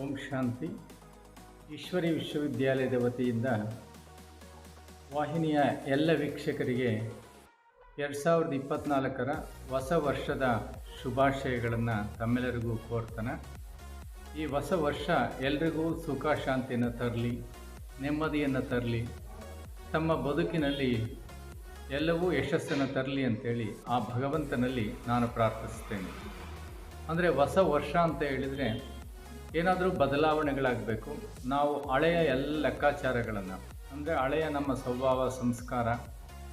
ಓಂ ಶಾಂತಿ. ಈಶ್ವರಿ ವಿಶ್ವವಿದ್ಯಾಲಯದ ವತಿಯಿಂದ ವಾಹಿನಿಯ ಎಲ್ಲ ವೀಕ್ಷಕರಿಗೆ ಎರಡು ಸಾವಿರದ ಇಪ್ಪತ್ತ್ನಾಲ್ಕರ ಹೊಸ ವರ್ಷದ ಶುಭಾಶಯಗಳನ್ನು ತಮ್ಮೆಲ್ಲರಿಗೂ ಕೋರ್ತಾನೆ. ಈ ಹೊಸ ವರ್ಷ ಎಲ್ರಿಗೂ ಸುಖ ಶಾಂತಿಯನ್ನು ತರಲಿ, ನೆಮ್ಮದಿಯನ್ನು ತರಲಿ, ತಮ್ಮ ಬದುಕಿನಲ್ಲಿ ಎಲ್ಲವೂ ಯಶಸ್ಸನ್ನು ತರಲಿ ಅಂತೇಳಿ ಆ ಭಗವಂತನಲ್ಲಿ ನಾನು ಪ್ರಾರ್ಥಿಸ್ತೇನೆ. ಅಂದರೆ ಹೊಸ ವರ್ಷ ಅಂತ ಹೇಳಿದರೆ ಏನಾದರೂ ಬದಲಾವಣೆಗಳಾಗಬೇಕು, ನಾವು ಹಳೆಯ ಎಲ್ಲ ಲೆಕ್ಕಾಚಾರಗಳನ್ನು, ಅಂದರೆ ಹಳೆಯ ನಮ್ಮ ಸ್ವಭಾವ, ಸಂಸ್ಕಾರ,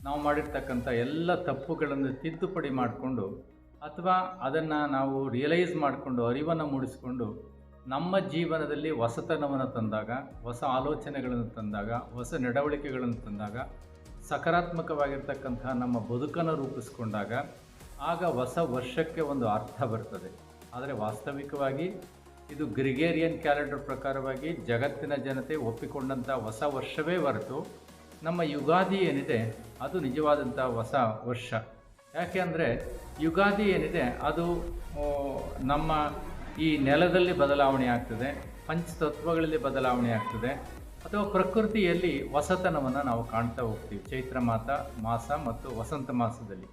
ನಾವು ಮಾಡಿರ್ತಕ್ಕಂಥ ಎಲ್ಲ ತಪ್ಪುಗಳನ್ನು ತಿದ್ದುಪಡಿ ಮಾಡಿಕೊಂಡು, ಅಥವಾ ಅದನ್ನು ನಾವು ರಿಯಲೈಸ್ ಮಾಡಿಕೊಂಡು, ಅರಿವನ್ನು ಮೂಡಿಸಿಕೊಂಡು, ನಮ್ಮ ಜೀವನದಲ್ಲಿ ಹೊಸತನವನ್ನು ತಂದಾಗ, ಹೊಸ ಆಲೋಚನೆಗಳನ್ನು ತಂದಾಗ, ಹೊಸ ನಡವಳಿಕೆಗಳನ್ನು ತಂದಾಗ ಸಕಾರಾತ್ಮಕವಾಗಿರ್ತಕ್ಕಂತಹ ನಮ್ಮ ಬದುಕನ್ನು ರೂಪಿಸ್ಕೊಂಡಾಗ, ಆಗ ಹೊಸ ವರ್ಷಕ್ಕೆ ಒಂದು ಅರ್ಥ ಬರ್ತದೆ. ಆದರೆ ವಾಸ್ತವಿಕವಾಗಿ ಇದು ಗ್ರಿಗೇರಿಯನ್ ಕ್ಯಾಲೆಂಡರ್ ಪ್ರಕಾರವಾಗಿ ಜಗತ್ತಿನ ಜನತೆ ಒಪ್ಪಿಕೊಂಡಂಥ ಹೊಸ ವರ್ಷವೇ ಹೊರತು ನಮ್ಮ ಯುಗಾದಿ ಏನಿದೆ, ಅದು ನಿಜವಾದಂಥ ಹೊಸ ವರ್ಷ. ಯಾಕೆ ಅಂದರೆ, ಯುಗಾದಿ ಏನಿದೆ, ಅದು ನಮ್ಮ ಈ ನೆಲದಲ್ಲಿ ಬದಲಾವಣೆ ಆಗ್ತದೆ, ಪಂಚತತ್ವಗಳಲ್ಲಿ ಬದಲಾವಣೆ ಆಗ್ತದೆ, ಅಥವಾ ಪ್ರಕೃತಿಯಲ್ಲಿ ಹೊಸತನವನ್ನು ನಾವು ಕಾಣ್ತಾ ಹೋಗ್ತೀವಿ, ಚೈತ್ರ ಮಾಸ ಮಾಸ ಮತ್ತು ವಸಂತ ಮಾಸದಲ್ಲಿ.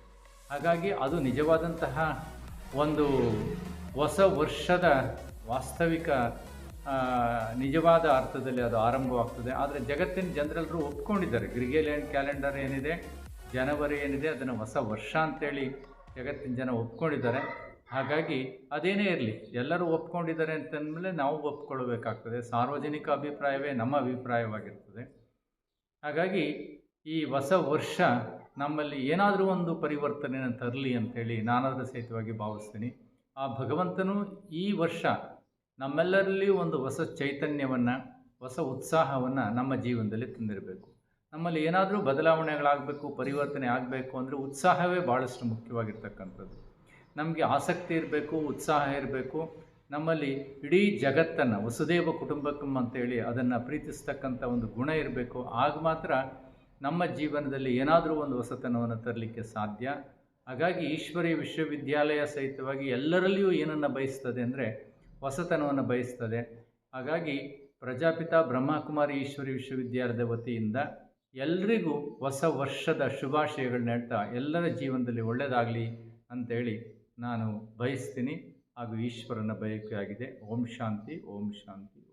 ಹಾಗಾಗಿ ಅದು ನಿಜವಾದಂತಹ ಒಂದು ಹೊಸ ವರ್ಷದ ವಾಸ್ತವಿಕ ನಿಜವಾದ ಅರ್ಥದಲ್ಲಿ ಅದು ಆರಂಭವಾಗ್ತದೆ. ಆದರೆ ಜಗತ್ತಿನ ಜನರೆಲ್ಲರೂ ಒಪ್ಕೊಂಡಿದ್ದಾರೆ. ಗ್ರಿಗೇಲಿಯನ್ ಕ್ಯಾಲೆಂಡರ್ ಏನಿದೆ, ಜನವರಿ ಏನಿದೆ, ಅದನ್ನು ಹೊಸ ವರ್ಷ ಅಂತೇಳಿ ಜಗತ್ತಿನ ಜನ ಒಪ್ಕೊಂಡಿದ್ದಾರೆ. ಹಾಗಾಗಿ ಅದೇನೇ ಇರಲಿ, ಎಲ್ಲರೂ ಒಪ್ಕೊಂಡಿದ್ದಾರೆ ಅಂತಂದಮೇಲೆ ನಾವು ಒಪ್ಕೊಳ್ಬೇಕಾಗ್ತದೆ. ಸಾರ್ವಜನಿಕ ಅಭಿಪ್ರಾಯವೇ ನಮ್ಮ ಅಭಿಪ್ರಾಯವಾಗಿರ್ತದೆ. ಹಾಗಾಗಿ ಈ ಹೊಸ ವರ್ಷ ನಮ್ಮಲ್ಲಿ ಏನಾದರೂ ಒಂದು ಪರಿವರ್ತನೆಯನ್ನು ತರಲಿ ಅಂಥೇಳಿ ನಾನಾದರೂ ಸಹಿತವಾಗಿ ಭಾವಿಸ್ತೀನಿ. ಆ ಭಗವಂತನು ಈ ವರ್ಷ ನಮ್ಮೆಲ್ಲರಲ್ಲಿ ಒಂದು ಹೊಸ ಚೈತನ್ಯವನ್ನು, ಹೊಸ ಉತ್ಸಾಹವನ್ನು ನಮ್ಮ ಜೀವನದಲ್ಲಿ ತಂದಿರಬೇಕು. ನಮ್ಮಲ್ಲಿ ಏನಾದರೂ ಬದಲಾವಣೆಗಳಾಗಬೇಕು, ಪರಿವರ್ತನೆ ಆಗಬೇಕು ಅಂದರೆ ಉತ್ಸಾಹವೇ ಭಾಳಷ್ಟು ಮುಖ್ಯವಾಗಿರ್ತಕ್ಕಂಥದ್ದು. ನಮಗೆ ಆಸಕ್ತಿ ಇರಬೇಕು, ಉತ್ಸಾಹ ಇರಬೇಕು. ನಮ್ಮಲ್ಲಿ ಇಡೀ ಜಗತ್ತನ್ನು, ವಸುದೇವ ಕುಟುಂಬಕಂ ಅಂತೇಳಿ ಅದನ್ನು ಪ್ರೀತಿಸ್ತಕ್ಕಂಥ ಒಂದು ಗುಣ ಇರಬೇಕು. ಆಗ ಮಾತ್ರ ನಮ್ಮ ಜೀವನದಲ್ಲಿ ಏನಾದರೂ ಒಂದು ಹೊಸತನವನ್ನು ತರಲಿಕ್ಕೆ ಸಾಧ್ಯ. ಹಾಗಾಗಿ ಈಶ್ವರಿ ವಿಶ್ವವಿದ್ಯಾಲಯ ಸಹಿತವಾಗಿ ಎಲ್ಲರಲ್ಲಿಯೂ ಏನನ್ನು ಬಯಸ್ತದೆ ಅಂದರೆ ಹೊಸತನವನ್ನು ಬಯಸ್ತದೆ. ಹಾಗಾಗಿ ಪ್ರಜಾಪಿತ ಬ್ರಹ್ಮಕುಮಾರಿ ಈಶ್ವರಿ ವಿಶ್ವವಿದ್ಯಾಲಯದ ವತಿಯಿಂದ ಎಲ್ರಿಗೂ ಹೊಸ ವರ್ಷದ ಶುಭಾಶಯಗಳನ್ನ ಹೇಳ್ತಾ ಎಲ್ಲರ ಜೀವನದಲ್ಲಿ ಒಳ್ಳೆಯದಾಗಲಿ ಅಂತೇಳಿ ನಾನು ಬಯಸ್ತೀನಿ. ಹಾಗೂ ಈಶ್ವರನ ಬಯಕೆಯಾಗಿದೆ. ಓಂ ಶಾಂತಿ ಓಂ ಶಾಂತಿ.